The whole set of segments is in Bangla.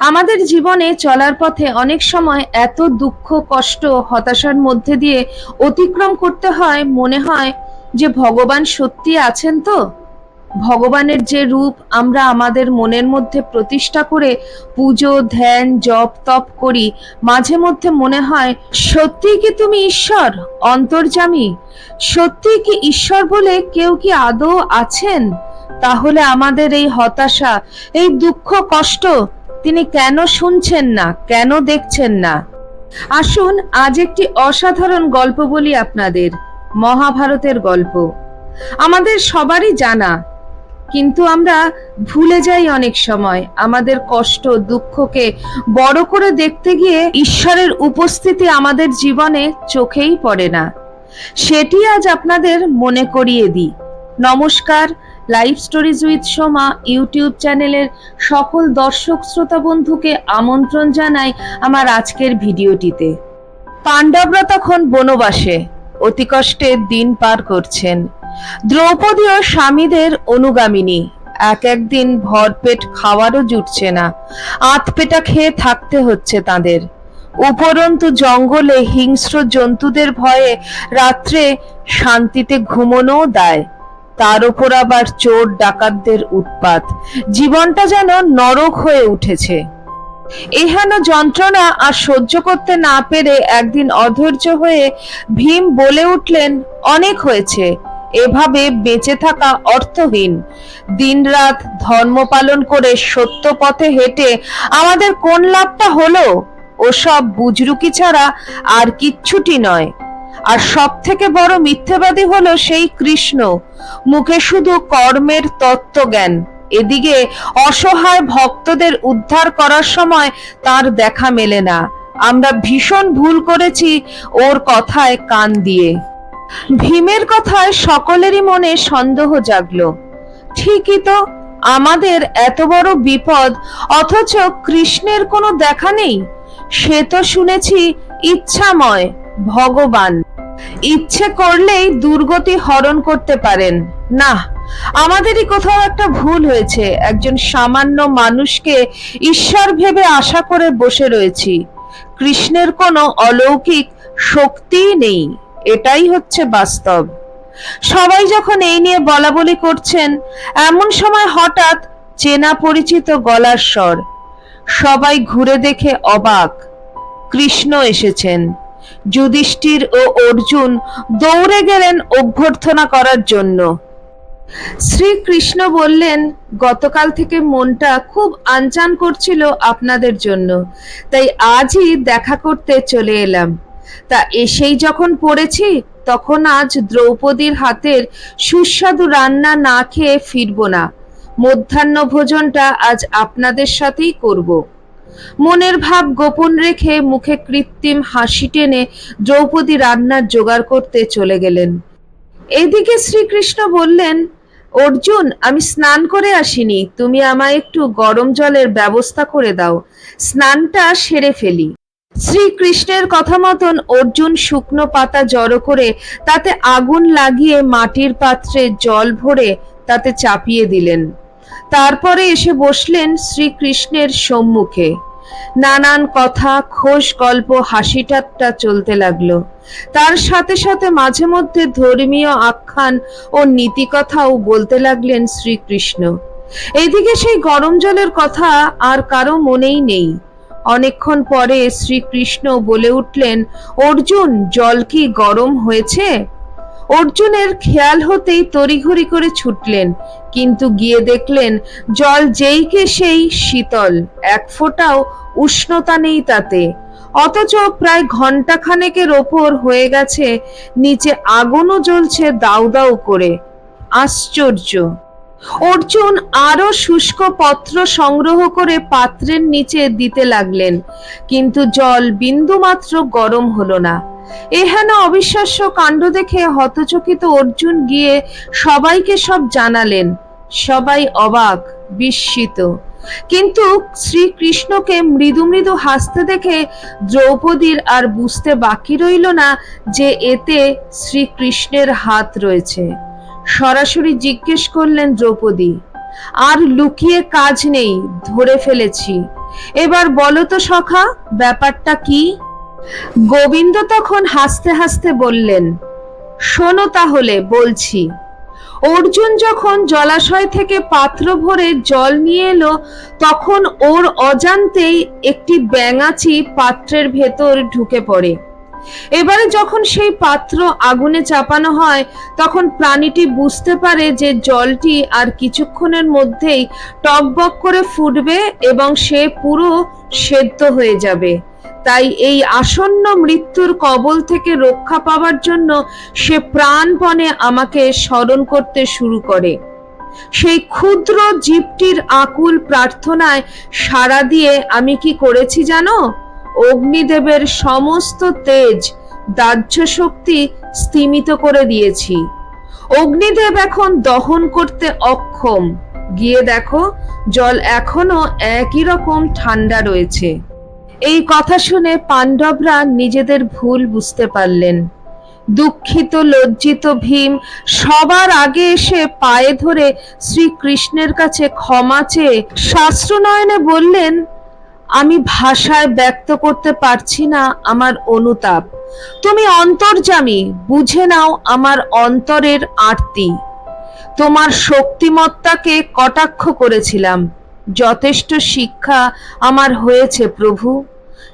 আমাদের জীবনে চলার পথে অনেক সময় এত দুঃখ, কষ্ট, হতাশার মধ্যে দিয়ে অতিক্রম করতে হয়, মনে হয় যে ভগবান সত্যি আছেন তো? ভগবানের যে রূপ আমরা আমাদের মনের মধ্যে প্রতিষ্ঠা করে পুজো, ধ্যান, জপ, তপ করি, মাঝে মধ্যে মনে হয়, সত্যি কি তুমি ঈশ্বর অন্তর্জামী সত্যি কি ঈশ্বর বলে কেউ কি আদৌ আছেন? তাহলে আমাদের এই হতাশা, এই দুঃখ, কষ্ট তিনি কেন শুনছেন না, কেন দেখছেন না? আসুন, আজ একটি অসাধারণ গল্প বলি আপনাদের, মহাভারতের গল্প। আমাদের সবারই জানা, কিন্তু আমরা ভুলে যাই অনেক সময় আমাদের কষ্ট, দুঃখকে বড় করে দেখতে গিয়ে ঈশ্বরের উপস্থিতি আমাদের জীবনে চোখেই পড়ে না। সেটি আজ আপনাদের মনে করিয়ে দিই। নমস্কার live stories with Soma YouTube চ্যানেলের সকল দর্শক শ্রোতা বন্ধুকে আমন্ত্রণ জানাই আমার আজকের ভিডিওটিতে। পাণ্ডবরা তখন বনবাসে, অতি কষ্টে দিন পার করছেন। দ্রৌপদীও স্বামীদের অনুগামিনী, এক একদিন ভরপেট খাওয়ারও জুটছে না। আতপেটা খেয়ে থাকতে হচ্ছে তাদের। উপরন্তু জঙ্গলে হিংস্র জন্তুদের ভয়ে রাত্রে শান্তিতে ঘুমোনোও দায়। তার উপর আবার চোর ডাকাতদের উৎপাত। জীবনটা যেন নরক হয়ে উঠেছে। এহেন যন্ত্রণা আর সহ্য করতে না পেরে একদিন অধৈর্য হয়ে ভীম বলে উঠলেন, অনেক হয়েছে। এভাবে বেঁচে থাকা অর্থহীন। দিনরাত ধর্ম পালন করে সত্য পথে হেঁটে আমাদের কোন লাভটা হলো? ওসব বুজরুকি ছাড়া আর কিচ্ছুটি নয়। আর সব থেকে বড় মিথ্যেবাদী হলো সেই কৃষ্ণ। মুখে শুধু কর্মের তত্ত্বজ্ঞান, এদিকে অসহায় ভক্তদের উদ্ধার করার সময় তার দেখা মেলে না। আমরা ভীষণ ভুল করেছি ওর কথায় কান দিয়ে। ভীমের কথায় সকলেরই মনে সন্দেহ জাগলো। ঠিকই তো, আমাদের এত বড় বিপদ, অথচ কৃষ্ণের কোনো দেখা নেই? সে তো শুনেছি ইচ্ছাময়, ভগবান। ইচ্ছে করলেই দুর্গতি হরণ করতে পারেন। না, আমাদেরই কোথাও একটা ভুল হয়েছে। একজন সামান্য মানুষকে ঈশ্বর ভেবে আশা করে বসে রয়েছি। কৃষ্ণের কোনো অলৌকিক শক্তিই নেই। এটাই হচ্ছে বাস্তব। সবাই যখন এই নিয়ে বলা বলি করছেন, এমন সময় হঠাৎ চেনা পরিচিত গলার স্বর। সবাই ঘুরে দেখে অবাক। কৃষ্ণ এসেছেন। যুধিষ্ঠির ও অর্জুন দৌড়ে গেলেন অভ্যর্থনা করার জন্য। শ্রীকৃষ্ণ বললেন, গতকাল থেকে মনটা খুব আনচান করছিল আপনাদের জন্য, তাই আজই দেখা করতে চলে এলাম। তা এসেই যখন পড়েছি, তখন আজ দ্রৌপদীর হাতের সুস্বাদু রান্না না খেয়ে ফিরব না। মধ্যাহ্ন ভোজনটা আজ আপনাদের সাথেই করব। মনের ভাব গোপন রেখে মুখে কৃত্রিম হাসি টেনে দ্রৌপদী রান্নার জোগাড় করতে চলে গেলেন। এদিকে শ্রীকৃষ্ণ বললেন, অর্জুন, আমি স্নান করে আসিনি। তুমি আমায় একটু গরম জলের ব্যবস্থা করে দাও। স্নানটা সেরে ফেলি। শ্রীকৃষ্ণের কথা মতন অর্জুন শুকনো পাতা জড়ো করে তাতে আগুন লাগিয়ে মাটির পাত্রে জল ভরে তাতে চাপিয়ে দিলেন। তারপরে এসে বসলেন শ্রীকৃষ্ণের সম্মুখে। নানান কথা, খোশ গল্প, হাসি ঠাট্টা চলতে লাগল। তার সাথে সাথে মাঝে মধ্যে ধর্মীয় আখ্যান ও নীতিকথাও বলতে লাগলেন শ্রীকৃষ্ণ। এইদিকে সেই গরম জলের কথা আর কারও মনেই নেই। অনেকক্ষণ পরে শ্রীকৃষ্ণ বলে উঠলেন, অর্জুন, জল কি গরম হয়েছে? অর্জুনের খেয়াল হতেই তড়িঘড়ি করে ছুটলেন, কিন্তু গিয়ে দেখলেন জল যেইকে সেই শীতল, এক ফোঁটাও উষ্ণতা নেই তাতে। অথচ প্রায় ঘণ্টা খানেকের ওপর হয়ে গেছে, নিচে আগুনও জ্বলছে দাউ দাউ করে। আশ্চর্য! অর্জুন আরও শুষ্ক পত্র সংগ্রহ করে পাত্রের নিচে দিতে লাগলেন, কিন্তু জল বিন্দুমাত্র গরম হলো না। এহেন অবিশ্বাস্য কাণ্ড দেখে হতচকিত অর্জুন গিয়ে সবাইকে সব জানালেন। সবাই অবাক, বিস্মিত। কিন্তু শ্রীকৃষ্ণকে মৃদু মৃদু হাসতে দেখে দ্রৌপদীর আর বুঝতে বাকি রইল না যে এতে শ্রীকৃষ্ণের হাত রয়েছে। সরাসরি জিজ্ঞেস করলেন দ্রৌপদী, আর লুকিয়ে কাজ নেই, ধরে ফেলেছি। এবার বলো তো সখা, ব্যাপারটা কি? গোবিন্দ তখন হাসতে হাসতে বললেন, শোনো তাহলে, বলছি। অর্জুন যখন জলাশয় থেকে পাত্র ভরে জল নিয়ে এলো, তখন ওর অজান্তেই একটি ব্যাঙাচি পাত্রের ভেতর ঢুকে পড়ে। এবারে যখন সেই পাত্র আগুনে চাপানো হয়, তখন প্রাণীটি বুঝতে পারে যে জলটি আর কিছুক্ষণের মধ্যেই টকবক করে ফুটবে এবং সে পুরো সেদ্ধ হয়ে যাবে। তাই এই আসন্ন মৃত্যুর কবল থেকে রক্ষা পাওয়ার জন্য সে প্রাণপণে আমাকে স্মরণ করতে শুরু করে। সেই ক্ষুদ্র জীবটির আকুল প্রার্থনায় সাড়া দিয়ে আমি কি করেছি জানো? অগ্নিদেবের সমস্ত তেজ দাহ্য শক্তি স্তিমিত করে দিয়েছি। অগ্নিদেব এখন দহন করতে অক্ষম। গিয়ে দেখো, জল এখনও একই রকম ঠান্ডা রয়েছে। এই কথা শুনে পাণ্ডবরা নিজেদের ভুল বুঝতে পারলেন। দুঃখিত, লজ্জিত ভীম সবার আগে এসে পায়ে ধরে শ্রীকৃষ্ণের কাছে ক্ষমা চেয়ে শাস্ত্রনয়নে বললেন, আমি ভাষায় ব্যক্ত করতে পারছি না আমার অনুতাপ। তুমি অন্তর্জামী বুঝে নাও আমার অন্তরের আরতি। তোমার শক্তিমত্তাকে কটাক্ষ করেছিলাম। যথেষ্ট শিক্ষা আমার হয়েছে, প্রভু।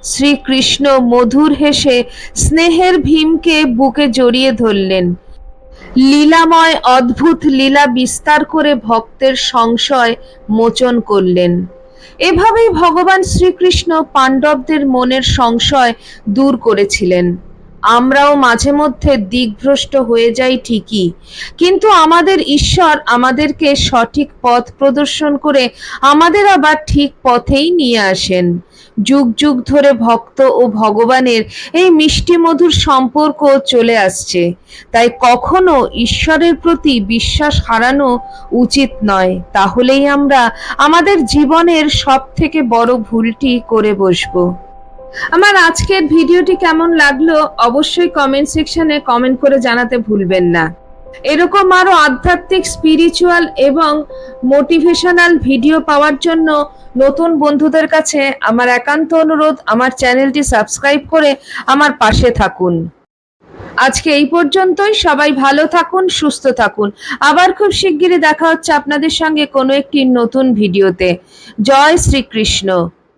শ্রীকৃষ্ণ মধুর হেসে স্নেহের ভীমকে বুকে জড়িয়ে ধরলেন। লীলাময় অদ্ভুত লীলা বিস্তার করে ভক্তের সংশয় মোচন করলেন। এভাবেই ভগবান শ্রীকৃষ্ণ পাণ্ডবদের মনের সংশয় দূর করেছিলেন। আমরাও মাঝে মধ্যে দিকভ্রষ্ট হয়ে যাই ঠিকই। কিন্তু আমাদের ঈশ্বর আমাদেরকে সঠিক পথ প্রদর্শন করে আমাদের আবার ঠিক পথেই নিয়ে আসেন। যুগ যুগ ধরে ভক্ত ও ভগবানের এই মিষ্টি মধুর সম্পর্ক চলে আসছে। তাই কখনো ঈশ্বরের প্রতি বিশ্বাস হারানো উচিত নয়। তাহলেই আমরা আমাদের জীবনের সব থেকে বড় ভুলটি করে বসবো। আমার আজকের ভিডিওটি কেমন লাগল অবশ্যই কমেন্ট সেকশনে কমেন্ট করে জানাতে ভুলবেন না। এরকম আরও আধ্যাত্মিক স্পিরিচুয়াল এবং মোটিভেশনাল ভিডিও পাওয়ার জন্য নতুন বন্ধুদের কাছে আমার একান্ত অনুরোধ, আমার চ্যানেলটি সাবস্ক্রাইব করে আমার পাশে থাকুন। আজকে এই পর্যন্তই, সবাই ভালো থাকুন, সুস্থ থাকুন। আবার খুব শিগগিরই দেখা হচ্ছে আপনাদের সঙ্গে কোনো একটি নতুন ভিডিওতে। জয় শ্রীকৃষ্ণ।